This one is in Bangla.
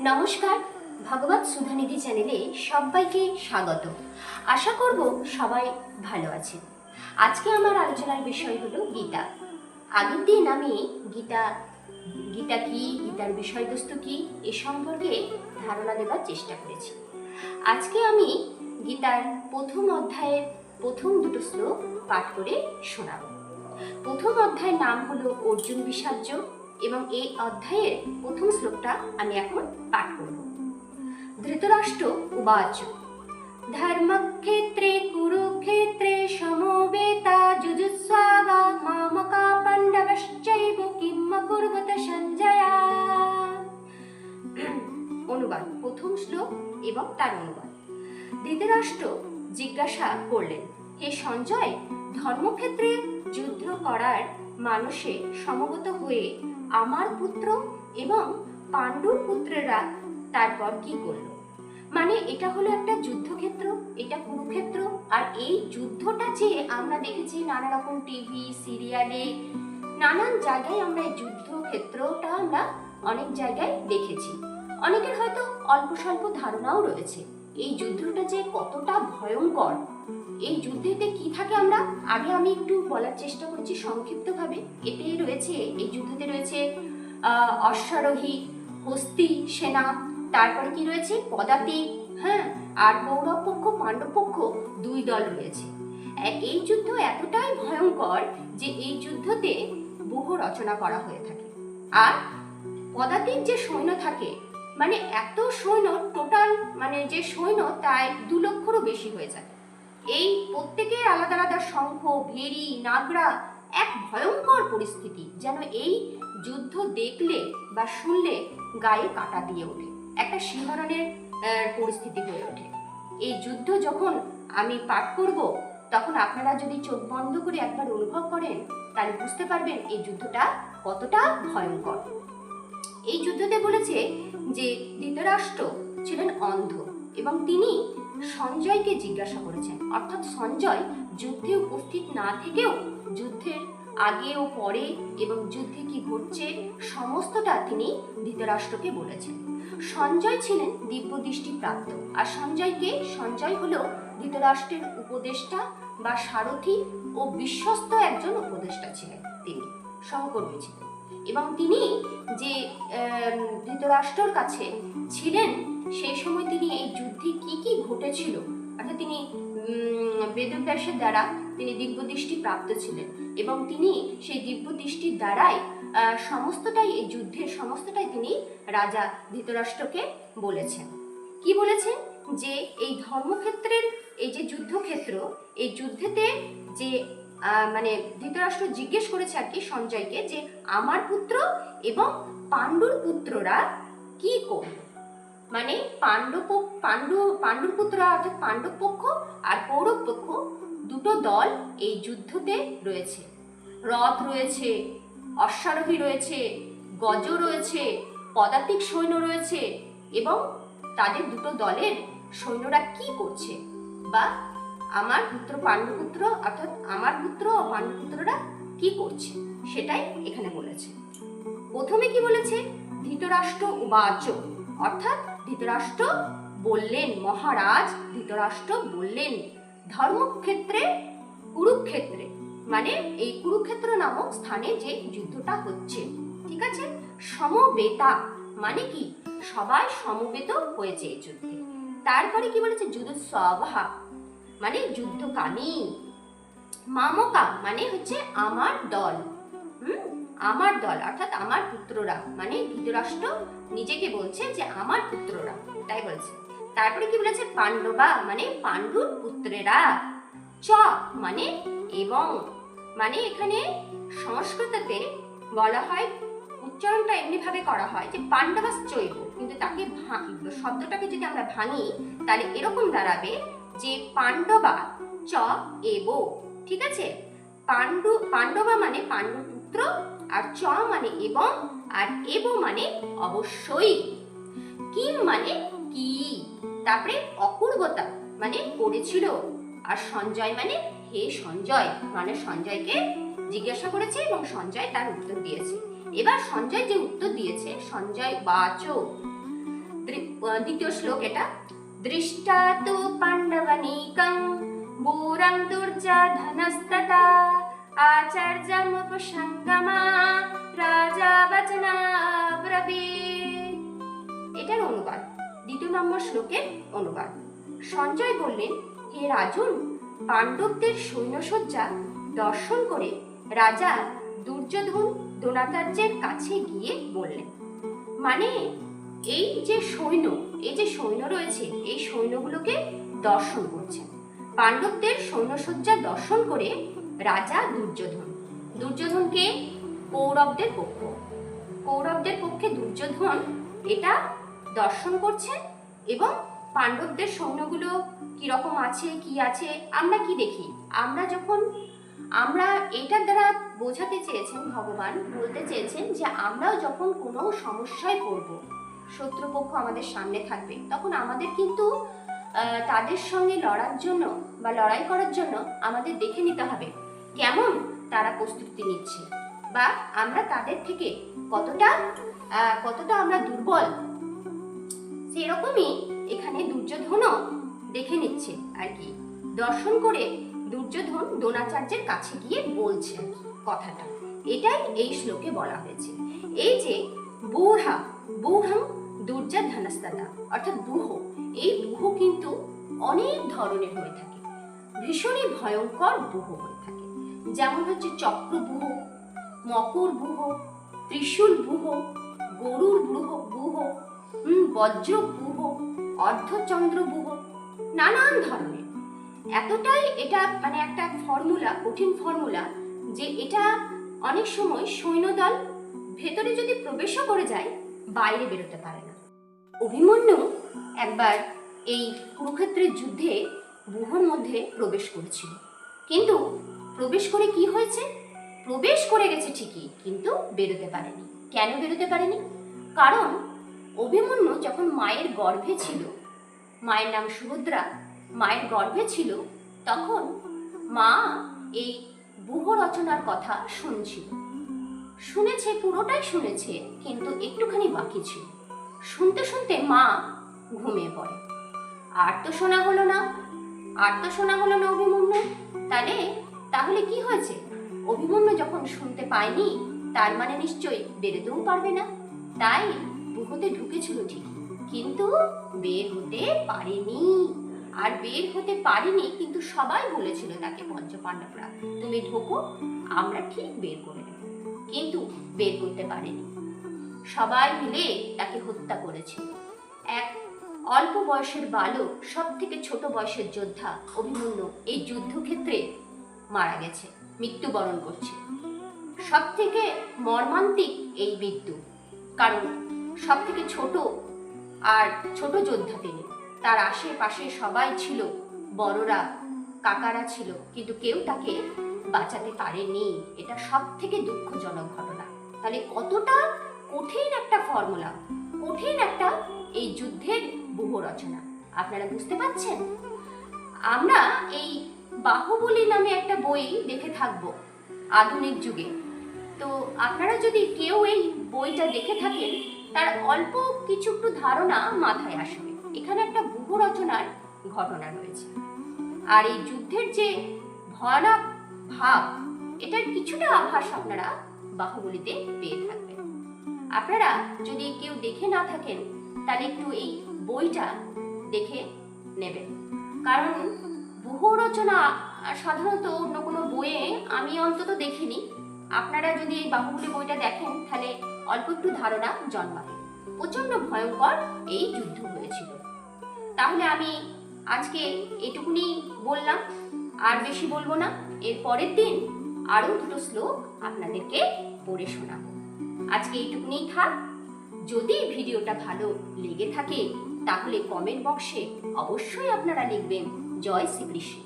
নমস্কার, ভগবত সুধানিধি চ্যানেলে সবাইকে স্বাগত। আশা করব সবাই ভালো আছেন। আজকে আমার আলোচনার বিষয় হলো গীতা। আগের দিন আমি গীতা গীতা কি, গীতার বিষয়বস্তু কি, এ সম্পর্কে ধারণা দেবার চেষ্টা করেছি। আজকে আমি গীতার প্রথম অধ্যায়ের প্রথম দুটো শ্লোক পাঠ করে শোনাব। প্রথম অধ্যায়ের নাম হলো অর্জুন বিষাজ্য এবং এই অধ্যায়ের প্রথম শ্লোকটা আমি এখন পাঠ করব। ধৃতরাষ্ট্র উবাচ ধর্মক্ষেত্রে, কুরুক্ষেত্রে সমবেতা যুজুৎসাবা মামকা পাণ্ডবশ্চৈব কিম কুর্বত সঞ্জয়া। অনুবাদ, প্রথম শ্লোক এবং তার অনুবাদ। ধৃতরাষ্ট্র জিজ্ঞাসা করলেন, হে সঞ্জয়, ধর্মক্ষেত্রে যুদ্ধ করার মানুষে সমবেত হয়ে আমার পুত্র এবং পাণ্ডুর পুত্রেরা তারপর কি করল? মানে এটা হলো একটা যুদ্ধক্ষেত্র, এটা কুরুক্ষেত্র, আর এই যুদ্ধটা যে আমরা দেখেছি নানা রকম টিভি সিরিয়ালে নানান জায়গায় আমরা এই যুদ্ধক্ষেত্রটা আমরা অনেক জায়গায় দেখেছি। অনেকের হয়তো অল্প স্বল্প ধারণাও রয়েছে। এই যুদ্ধটা যে কতটা ভয়ঙ্কর এই যুদ্ধেতে কি থাকে আমরা? আগে আমি একটু বলার চেষ্টা করছি সংক্ষিপ্তভাবে। এতে রয়েছে, এই যুদ্ধতে রয়েছে অশ্বারোহী, হস্তি, সেনা, তারপরে কি রয়েছে? পদাতি হ্যাঁ? আর কৌরব পক্ষ পাণ্ডব পক্ষ দুই দল রয়েছে। এই যুদ্ধ এতটাই ভয়ঙ্কর যে এই যুদ্ধতে বহু রচনা করা হয়ে থাকে। আর পদাতিক যে সৈন্য থাকে মানে এত সৈন্য, টোটাল মানে যে সৈন্য, তাই দু লক্ষরও বেশি হয়ে যায় এই প্রত্যেকের আলাদা আলাদা শঙ্খ ভেরি নাগরা এক ভয়ঙ্কর পরিস্থিতি যেন এই যুদ্ধ দেখলে বা শুনলে গায়ে কাটা দিয়ে ওঠে একটা শিহরণের আহ, পরিস্থিতি হয়ে ওঠে। এই যুদ্ধ যখন আমি পাঠ করব তখন আপনারা যদি চোখ বন্ধ করে একবার অনুভব করেন তাহলে বুঝতে পারবেন এই যুদ্ধটা কতটা ভয়ঙ্কর। এই যুদ্ধতে বলেছে যে ধৃতরাষ্ট্র ছিলেন অন্ধ এবং তিনি সঞ্জয়কে জিজ্ঞাসা করেছেন। অর্থাৎ সঞ্জয় যুদ্ধে উপস্থিত না থেকেও যুদ্ধের আগে ও পরে এবং যুদ্ধে কি ঘটছে সমস্তটা তিনি ধৃতরাষ্ট্রকে বলেছেন। সঞ্জয় ছিলেন দিব্য দৃষ্টি প্রাপ্ত আর সঞ্জয়কে সঞ্জয় হলো ধৃতরাষ্ট্রের উপদেষ্টা বা সারথি ও বিশ্বস্ত একজন উপদেষ্টা ছিলেন তিনি, সহকর্মী ছিলেন। এবং তিনি যে ধৃতরাষ্ট্রর কাছে ছিলেন সেই সময় তিনি এই যুদ্ধে কি কি ঘটেছিল? অর্থাৎ তিনি বেদব্যাসের দ্বারা তিনি দিব্য দৃষ্টি প্রাপ্ত ছিলেন এবং তিনি সেই দিব্য দৃষ্টির দ্বারাই সমস্তটাই এই যুদ্ধের সমস্তটাই তিনি রাজা ধৃতরাষ্ট্রকে বলেছেন। কি বলেছেন? যে এই ধর্মক্ষেত্রের এই যে যুদ্ধক্ষেত্র, এই যুদ্ধেতে যে মানে ধৃতরাষ্ট্র জিজ্ঞেস করেছে আর কি সঞ্জয়কে যে, আমার পুত্র এবং পাণ্ডুর পুত্ররা কি করল মানে পাণ্ডব পাণ্ডু, পাণ্ডুর অর্থাৎ পাণ্ডব পক্ষ আর কৌরব পক্ষ দুটো দল এই যুদ্ধতে রয়েছে। রথ রয়েছে, অশ্বারোহী রয়েছে গজ রয়েছে, পদাতিক সৈন্য রয়েছে এবং তাদের দুটো দলের সৈন্যরা কি করছে বা আমার পুত্র পাণ্ডুপুত্র অর্থাৎ আমার পুত্র ও পাণ্ডুপুত্ররা কি করছে সেটাই এখানে বলেছে। প্রথমে কি বলেছে? ধৃতরাষ্ট্র উবাচ অর্থাৎ ধৃতরাষ্ট্র বললেন, মহারাজ ধৃতরাষ্ট্র বললেন, ধর্মক্ষেত্রে কুরুক্ষেত্রে মানে এই কুরুক্ষেত্র নামক স্থানে যে যুদ্ধটা হচ্ছে, ঠিক আছে? সমবেতা মানে কি? সবাই সমবেত হয়েছে এই যুদ্ধে। তারপরে কি বলেছে? যুদ্ধ সভা মানে যুদ্ধকালীন মামকা মানে হচ্ছে আমার দল। আমার দল, অর্থাৎ আমার পুত্ররা মানে ধৃতরাষ্ট্র নিজেকে বলছে যে আমার পুত্ররা, তাই বলছে। তারপরে কি বলেছে? পাণ্ডবা মানে পাণ্ডুর পুত্রেরা। চ মানে এবং মানে এখানে সংস্কৃততে বলা হয়, উচ্চারণটা এমনি ভাবে করা হয় যে পাণ্ডবাস চৈব কিন্তু তাকে শব্দটাকে যদি আমরা ভাঙি, তাহলে এরকম দাঁড়াবে যে পাণ্ডবা, চ, এব, ঠিক আছে? পাণ্ডু, পাণ্ডবা মানে পাণ্ডুর পুত্র আর চ মানে এবং, আর এব মানে অবশ্যই। কিম মানে কি? তারপরে অপূর্বতা মানে করেছিল। আর সঞ্জয় মানে হে সঞ্জয় মানে সঞ্জয়কে জিজ্ঞাসা করেছে এবং সঞ্জয় তার উত্তর দিয়েছে। এবার সঞ্জয় যে উত্তর দিয়েছে, সঞ্জয় বাচ। দ্বিতীয় শ্লোক এটা। দৃষ্টা তু পাণ্ডবনীকং বুরং দুর্জা ধনস্ততা আচার্যমুপসঙ্গমা রাজা বচনা এটার অনুবাদ, দ্বিতীয় নম্বর শ্লোকের অনুবাদ। সঞ্জয় বললেন, হে রাজন, পাণ্ডবদের সৈন্যসজ্জা দর্শন করে রাজা দুর্যোধন দ্রোণাচার্যের কাছে গিয়ে বললেন মানে এই যে সৈন্য, এই যে সৈন্য রয়েছে, এই সৈন্যগুলোকে দর্শন করছেন পাণ্ডবদের সৈন্যসজ্জা দর্শন করে রাজা দুর্যোধন। দুর্যোধনকে কৌরবদের পক্ষ। কৌরবদের পক্ষে দুর্যোধন এটা দর্শন করছেন এবং পাণ্ডবদের সৈন্যগুলো কীরকম আছে, কি আছে, আমরা কি দেখি? আমরা যখন, আমরা এটার দ্বারা বোঝাতে চেয়েছেন ভগবান, বলতে চেয়েছেন যে আমরাও যখন কোনো সমস্যায় পড়ব, শত্রুপক্ষ আমাদের সামনে থাকবে, তখন আমাদের কিন্তু তাদের সঙ্গে লড়ার জন্য বা লড়াই করার জন্য আমাদের দেখে নিতে হবে। কেমন তারা প্রস্তুতি নিচ্ছে? বা আমরা তাদের থেকে কতটা কতটা আমরা দুর্বল? সেরকমই এখানে দুর্যোধনও দেখে নিচ্ছে আর কি। দর্শন করে দুর্যোধন দ্রোণাচার্যের কাছে গিয়ে বলছে কথাটা। এটাই এই শ্লোকে বলা হয়েছে। এই যে বুহা, বুহাং দুর্যাধনস্তাতা, অর্থাৎ বুহ, এই বুহ কিন্তু অনেক ধরনের হয়ে থাকে। ভীষণই ভয়ঙ্কর বুহ হয়ে থাকে। যেমন হচ্ছে চক্রবুহ মকর বুহ ত্রিশূল বুহ গরুর বুহ হুম, বজ্র বুহ অর্ধচন্দ্র বুহ নানান ধরনের। এতটাই এটা মানে একটা ফর্মুলা কঠিন ফর্মুলা যে এটা অনেক সময় সৈন্যদল ভেতরে যদি প্রবেশও করে যায় বাইরে বেরোতে পারে না। অভিমন্যু একবার এই কুরুক্ষেত্রের যুদ্ধে বুহর মধ্যে প্রবেশ করেছিল। কিন্তু প্রবেশ করে কি হয়েছে? প্রবেশ করে গেছে ঠিকই, কিন্তু বেরোতে পারেনি। কেন বেরোতে পারেনি? কারণ অভিমন্যু যখন মায়ের গর্ভে ছিল, মায়ের নাম সুভদ্রা, মায়ের গর্ভে ছিল, তখন মা এই বুহ রচনার কথা শুনছিল। শুনেছে, পুরোটাই শুনেছে, কিন্তু একটুখানি বাকি ছিল। শুনতে শুনতে মা ঘুমিয়ে পড়ে। আর তো শোনা হলো না। আর তো শোনা হলো না অভিমন্যু। তাহলে তাহলে কি হয়েছে? অভিমন্যু যখন শুনতে পায়নি, তার মানে নিশ্চয়ই বেরোতেও পারবে না। তাই বুহতে ঢুকেছিল ঠিক। কিন্তু বের হতে পারেনি। আর বের হতে পারেনি, কিন্তু সবাই বলেছিল তাকে পঞ্চপাণ্ডবরা। তুমি ঢোকো, আমরা ঠিক বের করে নেব। কিন্তু বের করতে পারেনি। সবাই মিলে তাকে হত্যা করেছিল। এক অল্প বয়সের বালক সব থেকে ছোট বয়সের যোদ্ধা অভিমন্যু এই যুদ্ধক্ষেত্রে মারা গেছে, মৃত্যুবরণ করছে। সব থেকে মর্মান্তিক এই মৃত্যু কারণ সব থেকে ছোট আর ছোট যোদ্ধা তিনি। তার আশেপাশে সবাই ছিল, বড়রা, কাকারা ছিল, কিন্তু কেউ তাকে বাঁচাতে পারেনি। এটা সব থেকে দুঃখজনক ঘটনা। তাহলে কতটা কঠিন একটা ফর্মুলা, কঠিন একটা এই যুদ্ধের বহু রচনা। আপনারা বুঝতে পারছেন? আমরা এই বাহুবলী নামে একটা বই দেখে থাকব, আধুনিক যুগে। তো আপনারা যদি কেউ এই বইটা দেখে থাকেন, তার অল্প কিছু একটু ধারণা মাথায় আসবে। এখানে একটা বহু রচনার ঘটনা রয়েছে। আর এই যুদ্ধের যে ভয়ানক ভাব, এটার কিছুটা আভাস আপনারা বাহুবলীতে পেয়ে থাকবেন। আপনারা যদি কেউ দেখে না থাকেন, তাহলে একটু এই বইটা দেখে নেবেন। কারণ বহু রচনা সাধারণত অন্য কোনো বইয়ে আমি অন্তত দেখিনি। আপনারা যদি এই বাহুবলী বইটা দেখেন, তাহলে অল্প একটু ধারণা জন্মাবে। প্রচণ্ড ভয়ঙ্কর এই যুদ্ধ হয়েছিল। তাহলে আমি আজকে এটুকুনি বললাম। আর বেশি বলব না। এর পরের দিন আরও দুটো শ্লোক আপনাদেরকে পড়ে শোনাবো। আজকে এইটুকুনি থাক। যদি ভিডিওটা ভালো লেগে থাকে, তাহলে কমেন্ট বক্সে অবশ্যই আপনারা লিখবেন জয় শ্রীকৃষ্ণ